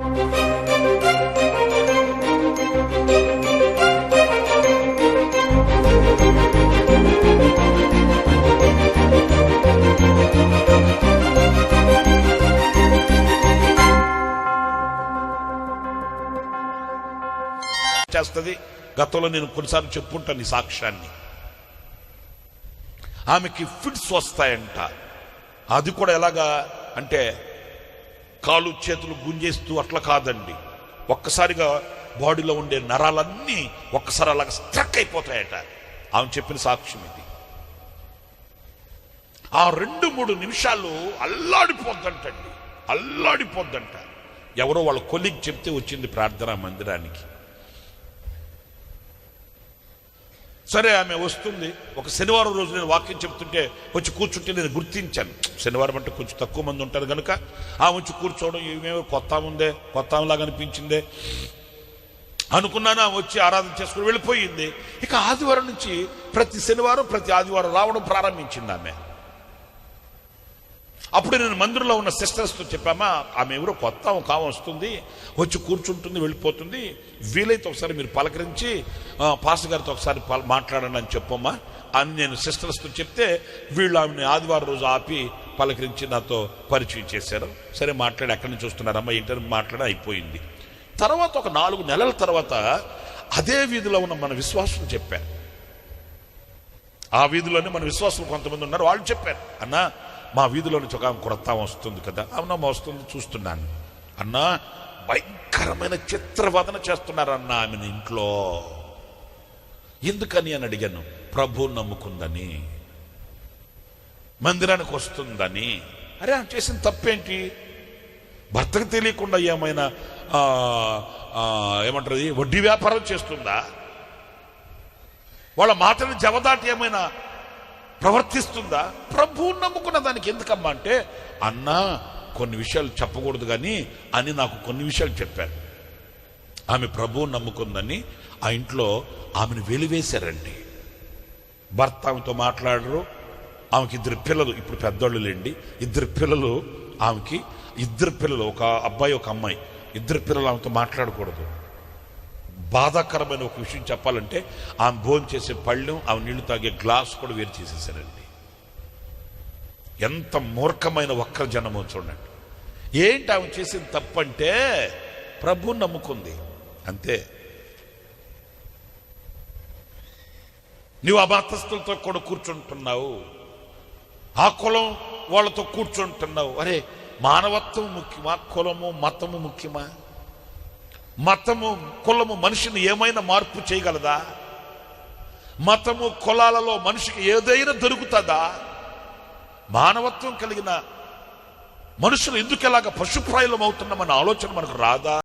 చేస్తుంది. గతంలో నేను కొన్నిసార్లు చెప్పుకుంటాను ఈ సాక్ష్యాన్ని. ఆమెకి ఫిట్స్ వస్తాయంట. అది కూడా ఎలాగా అంటే కాలు చేతులు గుంజేస్తూ అట్లా కాదండి. ఒక్కసారిగా బాడీలో ఉండే నరాలన్నీ ఒక్కసారి అలాగ స్ట్రక్ అయిపోతాయట. ఆమె చెప్పిన సాక్ష్యం ఇది. ఆ రెండు మూడు నిమిషాలు అల్లాడిపోద్దంటండి. అల్లాడిపోద్దంట. ఎవరో వాళ్ళ కొలిగ్ చెప్తే వచ్చింది ప్రార్థనా మందిరానికి. సరే ఆమె వస్తుంది. ఒక శనివారం రోజు నేను వాక్యం చెప్తుంటే వచ్చి కూర్చుంటే నేను గుర్తించాను. శనివారం అంటే కొంచెం తక్కువ మంది ఉంటారు కనుక ఆ వచ్చి కూర్చోవడం ఏమేమో కొత్త ఉందే కొత్త అనిపించిందే. అనుకున్నాను ఆమె వచ్చి ఆరాధన చేసుకుని వెళ్ళిపోయింది. ఇక ఆదివారం నుంచి ప్రతి శనివారం ప్రతి ఆదివారం రావడం ప్రారంభించింది ఆమె. అప్పుడు నేను మందిరంలో ఉన్న సిస్టర్స్తో చెప్పామా ఆమె ఎవరో కొత్త ఒక వస్తుంది వచ్చి కూర్చుంటుంది వెళ్ళిపోతుంది. వీలైతే ఒకసారి మీరు పలకరించి పాస్టర్ గారితో ఒకసారి మాట్లాడండి అని చెప్పమ్మా. అని నేను సిస్టర్స్తో చెప్తే వీళ్ళు ఆమెను ఆదివారం రోజు ఆపి పలకరించి నాతో పరిచయం చేశారు. సరే మాట్లాడి ఎక్కడి నుంచి వస్తున్నారమ్మా ఏంటని మాట్లాడి అయిపోయింది. తర్వాత ఒక నాలుగు నెలల తర్వాత అదే వీధిలో ఉన్న మన విశ్వాసం చెప్పారు. ఆ వీధిలోనే మన విశ్వాసులు కొంతమంది ఉన్నారు వాళ్ళు చెప్పారు అన్నా మా వీధిలో నుంచి ఒక ఆమె కొత్త వస్తుంది కదా అవునమ్మ వస్తుంది చూస్తున్నాను. అన్నా భయంకరమైన చిత్రవదన చేస్తున్నారన్న ఆమెను ఇంట్లో. ఎందుకని అని అడిగాను ప్రభు నమ్ముకుందని మందిరానికి వస్తుందని. అరే ఆమె చేసిన తప్పేంటి? భర్తకు తెలియకుండా ఏమైనా ఏమంటారు వడ్డీ వ్యాపారం చేస్తుందా? వాళ్ళ మాటని జవదాటి ఏమైనా ప్రవర్తిస్తుందా? ప్రభువు నమ్ముకున్న దానికి ఎందుకమ్మా అంటే అన్నా కొన్ని విషయాలు చెప్పకూడదు కానీ అని నాకు కొన్ని విషయాలు చెప్పారు. ఆమె ప్రభువు నమ్ముకుందని ఆ ఇంట్లో ఆమెను వెలివేశారండి. భర్త ఆమెతో మాట్లాడరు ఆమెకి ఇద్దరు పిల్లలు ఇప్పుడు పెద్దోళ్ళు లేండి. ఇద్దరు పిల్లలు ఆమెకి ఇద్దరు పిల్లలు ఒక అబ్బాయి ఒక అమ్మాయి. ఇద్దరు పిల్లలు ఆమెతో మాట్లాడకూడదు. బాధాకరమైన ఒక విషయం చెప్పాలంటే ఆమె భోజనం చేసే పళ్ళు ఆమె నీళ్ళు తాగే గ్లాస్ కూడా వేరు చేసేసారండి. ఎంత మూర్ఖమైన వక్ర జనమో చూడండి. ఏంటి ఆమె చేసిన తప్పంటే ప్రభు నమ్ముకుంది. అంతే. నువ్వు అబాతస్తులతో కూడా కూర్చుంటున్నావు. ఆ కులం వాళ్ళతో కూర్చుంటున్నావు. అరే మానవత్వం ముఖ్యమా? కులము మతము ముఖ్యమా? మతము కులము మనిషిని ఏమైనా మార్పు చేయగలదా? మతము కులాలలో మనిషికి ఏదైనా దొరుకుతుందా? మానవత్వం కలిగిన మనుషులు ఎందుకు ఇలాగ పశుప్రాయులం అవుతున్నామన్న ఆలోచన మనకు రాదా?